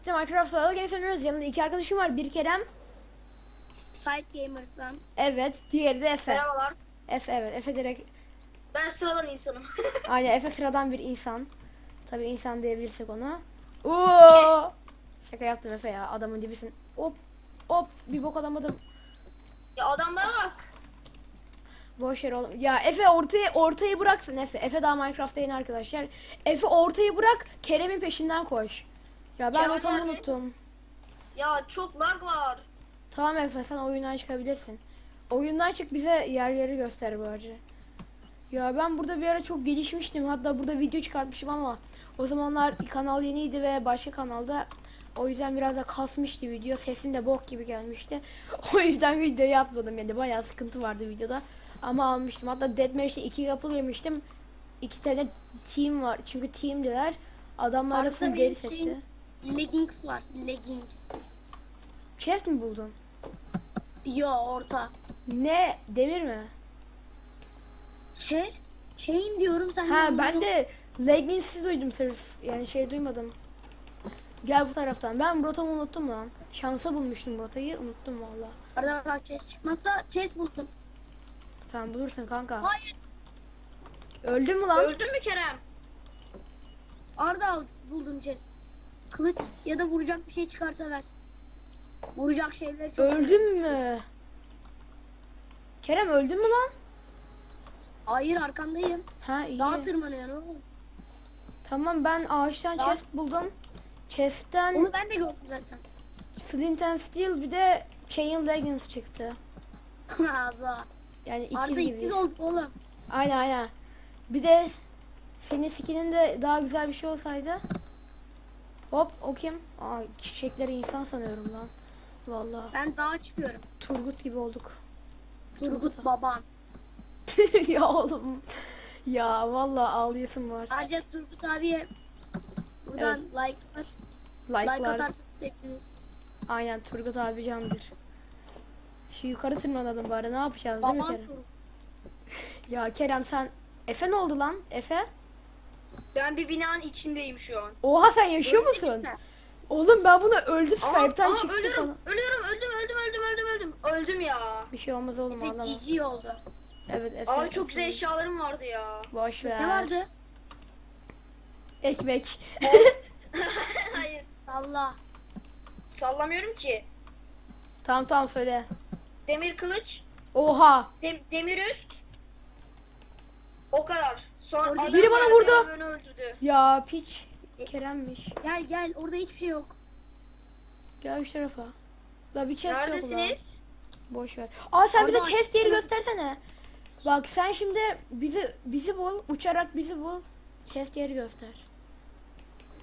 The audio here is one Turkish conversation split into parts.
birlikte Minecraft Survival Games oynuyoruz. Yanımda iki arkadaşım var. Bir Kerem. Side Gamers'dan. Evet. Diğeri de Efe. Merhabalar. Efe evet. Efe direkt. Ben sıradan insanım. Aynen Efe sıradan bir insan. Tabii insan diyebilirsek ona. Oo! Şaka yaptım Efe ya. Adamın dibisin. Hop. Hop. Bir bok alamadım. ya adamlara bak. Boş yer oğlum. Ya Efe ortaya ortayı bıraksın Efe. Efe daha Minecraft'ta yeni arkadaşlar. Efe ortayı bırak. Kerem'in peşinden koş. Ya ben rotamı nerede? unuttum. Ya çok lag var. Tamam Efe sen oyundan çıkabilirsin. Oyundan çık bize yerleri göster bu arada. Ya ben burada bir ara çok gelişmiştim. Hatta burada video çıkartmışım ama o zamanlar kanal yeniydi ve başka kanalda o yüzden biraz da kasmıştı video. Sesim de bok gibi gelmişti. O yüzden videoyu atmadım yani. Bayağı sıkıntı vardı videoda. Ama almıştım. Hatta Deathmatch'te iki couple yemiştim. İki tane team var. Çünkü teamdiler. Adamlar da full deri setti. Leggings var. Leggings. Chest mi buldun? Yo orta. Ne? Demir mi? Şey, şeyin diyorum sen. Ha ben buldun. de leggings'siz duydum sırf. Yani şey duymadım. Gel bu taraftan. Ben rotamı unuttum lan. Şansa bulmuştum rotayı. Unuttum valla. Arada bak chest çıkmazsa chest buldum. Sen bulursun kanka. Hayır. Öldün mü lan? Öldün mü Kerem? Arda al buldum chest. Kılıç ya da vuracak bir şey çıkarsa ver. Vuracak şeyleri çok. Öldün mü? Kerem öldün mü lan? Hayır arkandayım. Ha iyi. Dağa tırmanıyorum oğlum. Tamam ben ağaçtan Dağ- chest buldum. Chest'ten Onu ben de gördüm zaten. flint and steel bir de chain leggings çıktı. Ağza. Yani ikiz Arda ikiz olduk oğlum. Aynen aynen. Bir de senin skinin de daha güzel bir şey olsaydı. Hop o kim? Aa çiçekleri insan sanıyorum lan. Vallahi Ben dağa çıkıyorum. Turgut gibi olduk. Turgut baban. ya oğlum. Ya vallahi ağlayasım var. Ayrıca Turgut abiye buradan like var. Like Like'lar. atarsanız seviniriz. Aynen Turgut abi candır. Şu yukarı tırmanalım bari ne yapacağız değil mi Baban Kerem? Turgut. Ya Kerem sen Efe ne oldu lan? Efe? Ben bir binanın içindeyim şu an. Oha sen yaşıyor Öldün musun? mü? Oğlum ben bunu öldü Aa, Skype'tan aa, çıktı ölüyorum, falan. ölüyorum, öldüm, öldüm, öldüm, öldüm, öldüm. Öldüm ya. Bir şey olmaz oğlum Efe ağlama. GG oldu. Evet Efe. Abi çok güzel eşyalarım vardı ya. Boş ver. Ne vardı? Ekmek. Hayır. Salla. Sallamıyorum ki. tamam tamam söyle. Demir kılıç, Oha. dem- demir üst. O kadar. Sonra Orada adam biri bana vurdu. Beni öldürdü. Ya piç. Kerem'miş. Gel gel orada hiçbir şey yok. Gel şu tarafa. La bir chest yok la. Neredesiniz? Boş ver. Aa sen bize Orada chest yeri göstersene. Bak sen şimdi bizi bizi bul. Uçarak bizi bul. Chest yeri göster.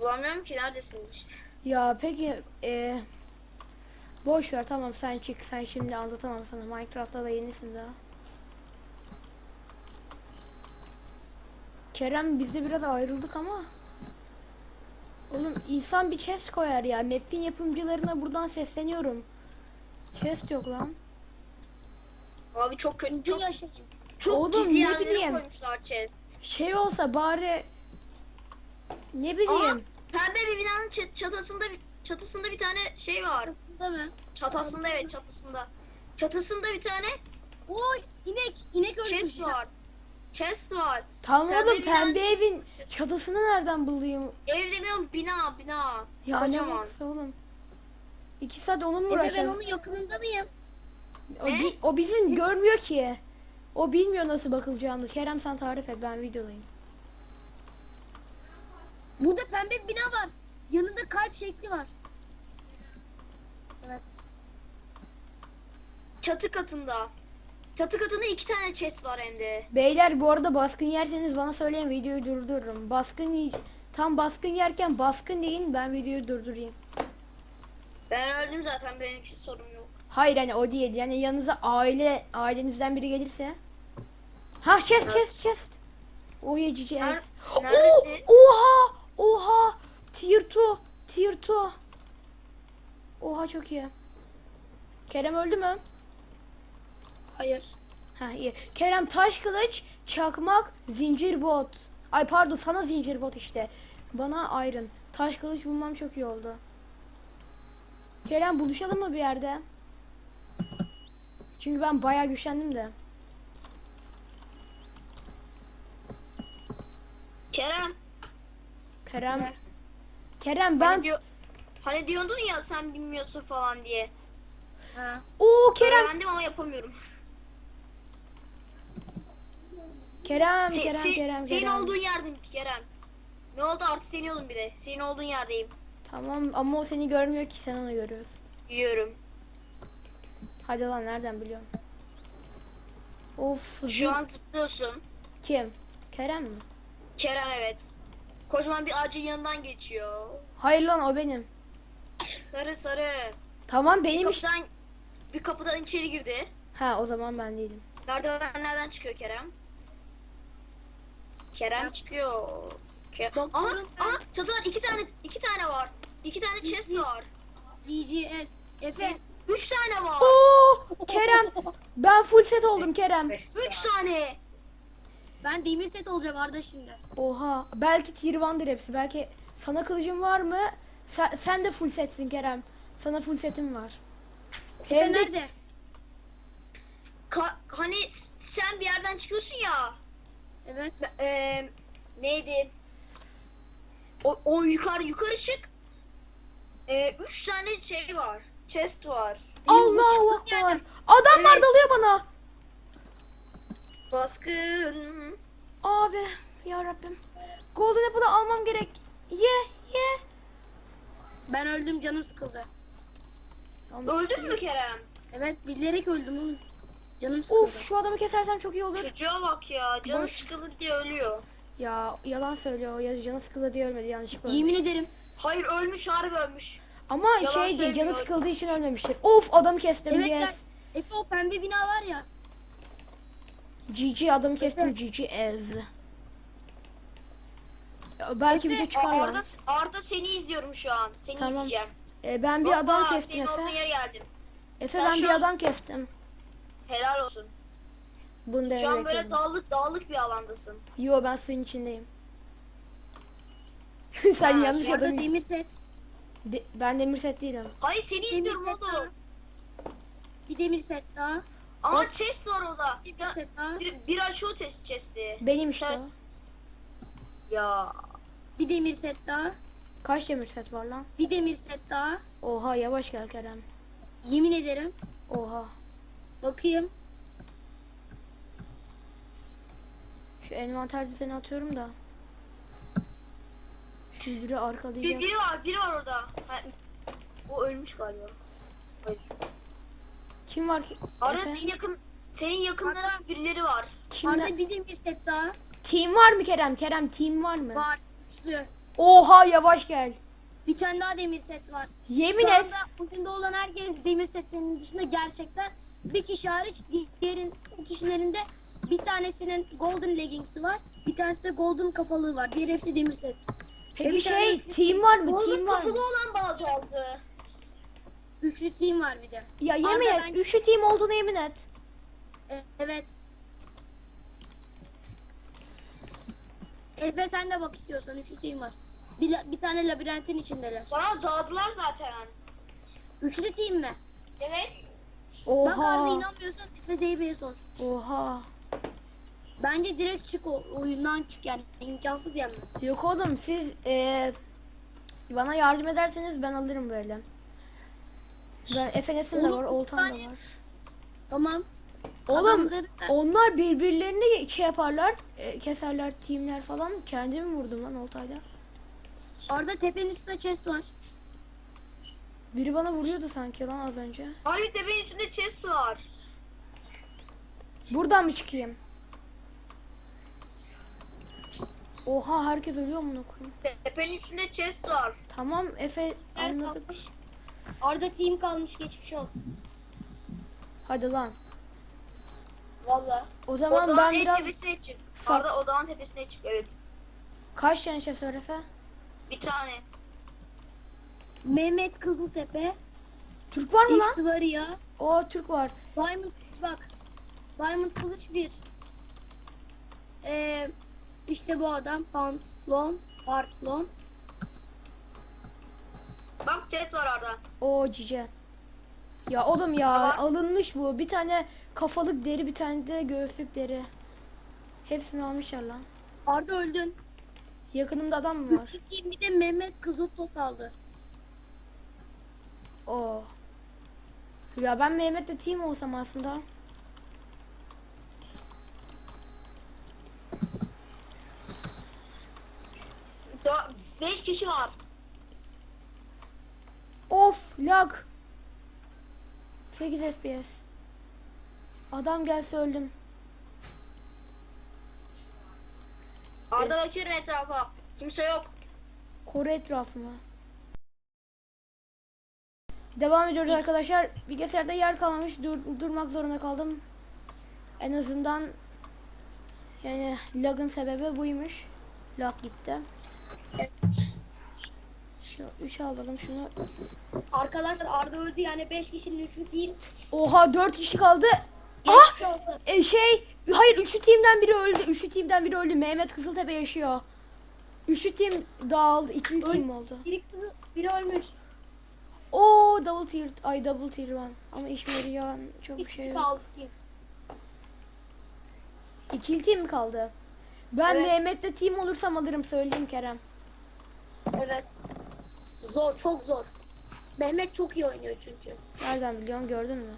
Bulamıyorum ki neredesiniz işte. Ya peki e, boş ver tamam sen çık. Sen şimdi anlatamam sana. Minecraft'ta da yenisin daha. Kerem biz de biraz ayrıldık ama. Oğlum insan bir chest koyar ya. Map'in yapımcılarına buradan sesleniyorum. Chest yok lan. Abi çok kötü, çok, çok Oğlum, gizli ne bileyim. koymuşlar chest. Şey olsa bari ne bileyim. Pembe bir binanın çat- çatısında çatısında bir tane şey var. Arasında mı? Çatısında evet çatısında. Çatısında bir tane Oy inek. İnek ölmüş. chest ya. var. Chest var. Tamam Pembe oğlum pembe evin çatısını nereden bulayım? Ev demiyorum bina bina. Ya ne Kocaman. baksa oğlum. İki saat onu mu Efe ben uğraşacağız? onun yakınında mıyım? O, Ne? bi- o bizim görmüyor ki. O bilmiyor nasıl bakılacağını. Kerem sen tarif et ben videodayım. Burada pembe bir bina var. Yanında kalp şekli var. Evet. Çatı katında. Çatı katında iki tane chest var hem de. Beyler bu arada baskın yerseniz bana söyleyin videoyu durdururum. Baskın tam baskın yerken baskın deyin ben videoyu durdurayım. Ben öldüm zaten benim için sorun yok. Hayır hani o değil. Yani yanınıza aile ailenizden biri gelirse. Ha chest chest chest. O yiyeceğiz. neredesin? Oha! Oha! Tier 2. Tier 2. Oha çok iyi. Kerem öldü mü? Hayır. Ha iyi. Kerem taş kılıç, çakmak, zincir bot. Ay pardon sana zincir bot işte. Bana iron. Taş kılıç bulmam çok iyi oldu. Kerem buluşalım mı bir yerde? Çünkü ben bayağı güçlendim de. Kerem. Kerem. Ne? Kerem Ben ben. diyor, hani diyordun ya sen bilmiyorsun falan diye. Ha. Oo Kerem. Öğrendim ama yapamıyorum. Kerem, Se- Kerem, se- Kerem, senin Kerem. olduğun yerdeyim Kerem. Ne oldu artık seni oldum bir de. Senin olduğun yerdeyim. Tamam ama o seni görmüyor ki sen onu görüyorsun. Biliyorum. Hadi lan nereden biliyorsun? Of. Şu zil- an zıplıyorsun. Kim? Kerem mi? Kerem evet. Kocaman bir ağacın yanından geçiyor. Hayır lan o benim. Sarı sarı. Tamam Bir benim işte. kapıdan, bir kapıdan içeri girdi. Ha o zaman ben değilim. Merdivenlerden çıkıyor Kerem. Kerem çıkıyor. Kerem. Aha, Doktorun- aha çatıda iki tane iki tane var. İki tane chest var. DGS. Efe. Üç tane var. Oo Kerem. Ben full set oldum Kerem. Üç tane. Ben demir set olacağım Arda şimdi. Oha. Belki tier 1'dir hepsi. Belki sana kılıcım var mı? Sen, sen de full setsin Kerem. Sana full setim var. Efe Hem de nerede? Ka- hani sen bir yerden çıkıyorsun ya. Evet. Eee neydi? O, o yukarı yukarı çık. Eee üç tane şey var. Chest var. Çıktığım Akbar. Adamlar Evet. dalıyor bana. Baskın. Abi ya Rabbim. Golden Apple'ı almam gerek. Ye ye. Ben öldüm canım sıkıldı. Yalnız Öldün mü Kerem? Evet bilerek öldüm oğlum. Canım sıkıldı. Of şu adamı kesersem çok iyi olur. Çocuğa bak ya. Canı Boş. sıkıldı diye ölüyor. Ya yalan söylüyor. Ya canı sıkıldı diye ölmedi yanlışlıkla. Yemin ölmüş. ederim. Hayır ölmüş harbi ölmüş. Ama Yalan şey değil canı sıkıldığı için ölmemiştir. Of adamı kestim Evet yes. ben. Efe o pembe bina var ya. GG adamı kestim GG ez. Ya Belki Efe, video çıkar lan. Arda, Arda seni izliyorum şu an. Seni Tamam. izleyeceğim. Ee, ben bir adam Hoppa, kestim Efe. Efe Sen ben bir an- adam kestim. Helal olsun. Bunu Şu devreye an böyle dağlık dağlık bir alandasın. Yo ben suyun içindeyim. Sen Ha, yanlış Arda adamı... demir set. De- ben demir set değilim. Hayır seni Demir izliyorum set daha. oğlum. Bir demir set daha. Ama chest var o Bir da. set daha. Bir, bir açıyor test chest'i. Benim işte Sen- o. Ya. Bir demir set daha. Kaç demir set var lan? Bir demir set daha. Oha yavaş gel Kerem. Yemin ederim. Oha. Bakayım. Şu envanter düzeni atıyorum da. Şimdi biri arkalayacak. Bir, biri var, biri var orada. Ha, o ölmüş galiba. Hayır. Kim var ki? Arada Efe? senin yakın senin yakınlarında birileri var. Kimler? Arda bir demir set daha. Team var mı Kerem? Kerem team var mı? Var. Güçlü. Oha yavaş gel. Bir tane daha demir set var. Yemin Şu et. anda oyunda olan herkes demir setlerinin dışında gerçekten bir kişi hariç diğerin o kişilerin de bir tanesinin golden leggings'i var. Bir tanesi de golden kafalığı var. Diğer hepsi demir set. Peki bir şey tane- team var mı? Golden Team var kafalı mı? olan bazı aldı. Üçlü team var bir de. Ya yemin Arda et. ben- Üçlü team olduğunu yemin et. E- evet. Efe sen de bak istiyorsan üçlü team var. Bir, bir tane labirentin içindeler. Bana dağıdılar zaten. Üçlü team mi? Evet. Bak Arda Oha. inanmıyorsan Efe Zeybe'ye sor. Oha. Bence direkt çık o oyundan çık yani imkansız yani. Yok oğlum siz eee, bana yardım ederseniz ben alırım böyle. Ben Efenes'im de Oğlum, var, Oltam da var. Tamam. Oğlum Adamları- onlar birbirlerini şey yaparlar, e, keserler, teamler falan. Kendimi vurdum lan oltayla. Arda tepenin üstünde chest var. Biri bana vuruyordu sanki lan az önce. Harbi tepenin üstünde chest var. Buradan mı çıkayım? Oha herkes ölüyor mu koyayım? Tepenin üstünde chest var. Tamam Efe anladım. Arda team kalmış geçmiş olsun. Hadi lan. Valla. O zaman Odağın ben en biraz tepesine çık. Arda odağın tepesine çık evet. kaç tane şey var Efe? Bir tane. Mehmet Kızıltepe. Türk var mı lan? X var ya. O Türk var. Diamond Kılıç bak. Diamond Kılıç 1. Ee, işte bu adam. Pantolon. Pantolon. Bak chest var orada. O cice. Ya oğlum ya alınmış bu. Bir tane kafalık deri bir tane de göğüslük deri. Hepsini almışlar lan. Arda öldün. Yakınımda adam mı var? Bir de Mehmet Kızılto kaldı. Oo. Ya ben Mehmet'le team olsam aslında. Dö- Beş kişi var. Of lag. 8 FPS. Adam gelse öldüm. Arda bakıyorum etrafa. Kimse yok. Koru etrafımı. Devam ediyoruz arkadaşlar. Bilgisayarda yer kalmamış. Dur, durmak zorunda kaldım. En azından yani lagın sebebi buymuş. Lag gitti. Şu 3 alalım şunu. Arkadaşlar Arda öldü yani 5 kişinin 3'ü team. Oha 4 kişi kaldı. Geçmiş olsun. E, şey hayır üçlü team'den biri öldü. Üçlü team'den biri öldü. Mehmet Kızıltepe yaşıyor. Üçlü team dağıldı. ikili Öl- team oldu. Biri, biri ölmüş. Oo double tier. Ay double tier one. Ama işime yarayan çok bir şey yok. kaldı team. İkili team mi kaldı? Ben Evet. Mehmet'le team olursam alırım söyleyeyim Kerem. Evet. Zor, çok zor. Mehmet çok iyi oynuyor çünkü. Nereden biliyorsun gördün mü?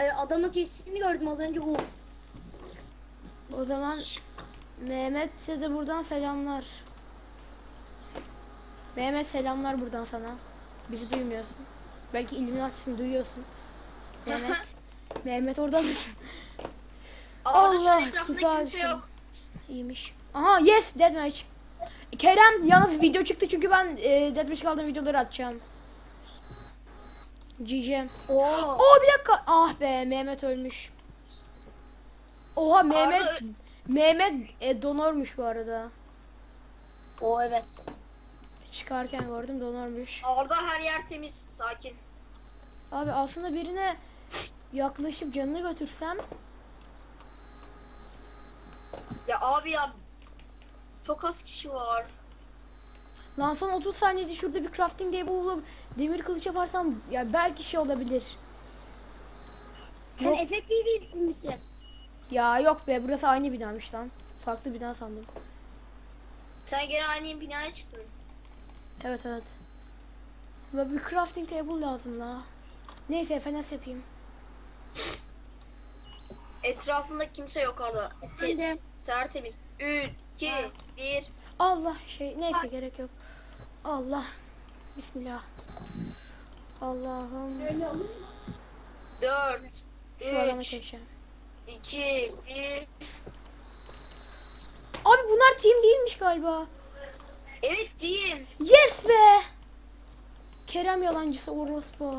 Ee, adamın kesişini gördüm az önce. Uf. O zaman Mehmet'e de buradan selamlar. Mehmet selamlar buradan sana. Bizi duymuyorsun. Belki Illuminati'sini duyuyorsun. Mehmet. Mehmet orada mısın? Allah, tuzağa düştüm. yok. İyiymiş. Aha yes deathmatch. Kerem yalnız video çıktı çünkü ben e, deathmatch kaldığım videoları atacağım. GG. Oo. Oo bir dakika. Ah be Mehmet ölmüş. Oha Mehmet Arda- Mehmet e, donormuş bu arada. O evet. Çıkarken gördüm donormuş. Arda her yer temiz, sakin. Abi aslında birine yaklaşıp canını götürsem Ya abi ya çok az kişi var. lan son 30 saniyede şurada bir crafting table bulup demir kılıç yaparsam ya belki şey olabilir. Sen Yok. Efe PV misin? Ya yok be burası aynı binamış lan. Farklı bina sandım. Sen gene aynı binaya çıktın. Evet evet. Ve bir crafting table lazım la. Neyse FNS yapayım. Etrafında kimse yok Arda. Te- de. tertemiz. 3, 2, Ha. 1. Allah şey neyse gerek yok. Allah. Bismillah. Allah'ım. 4, Şu adamı 3, çekeceğim. 2, 1. Abi bunlar team değilmiş galiba. Evet diyeyim. Yes be. Kerem yalancısı orospu.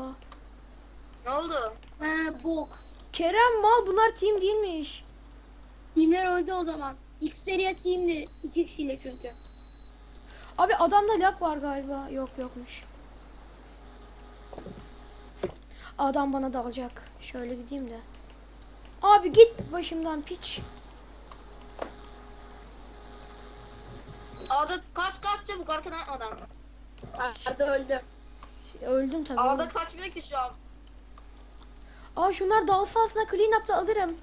Ne oldu? Ha bok. Kerem mal bunlar team değilmiş. Teamler öldü o zaman. Xperia teamdi. iki kişiyle çünkü. Abi adamda lag var galiba. Yok yokmuş. Adam bana dalacak. Şöyle gideyim de. Abi git başımdan piç. Arda kaç kaç çabuk arkadan adam. Arda öldü. Öldüm tabii. Arda oğlum. kaçmıyor ki şu an. Aa şunlar dalsa aslında clean up'la alırım.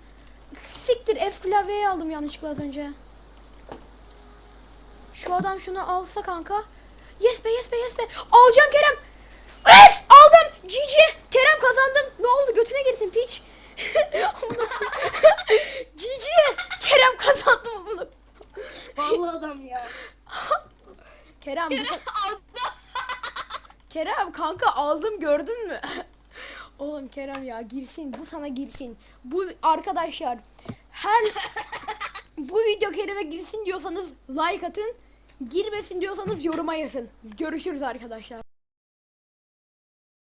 Siktir F klavyeyi aldım yanlışlıkla az önce. Şu adam şunu alsa kanka. Yes be yes be yes be. Alacağım Kerem. Yes aldım. GG. Kerem kazandım. Ne oldu götüne girsin piç. GG. Kerem kazandı bunu. Vallahi adam ya. Kerem bu se-. Kerem kanka aldım gördün mü? Oğlum Kerem ya girsin bu sana girsin. Bu arkadaşlar her bu video Kerem'e girsin diyorsanız like atın. Girmesin diyorsanız yoruma yazın. Görüşürüz arkadaşlar.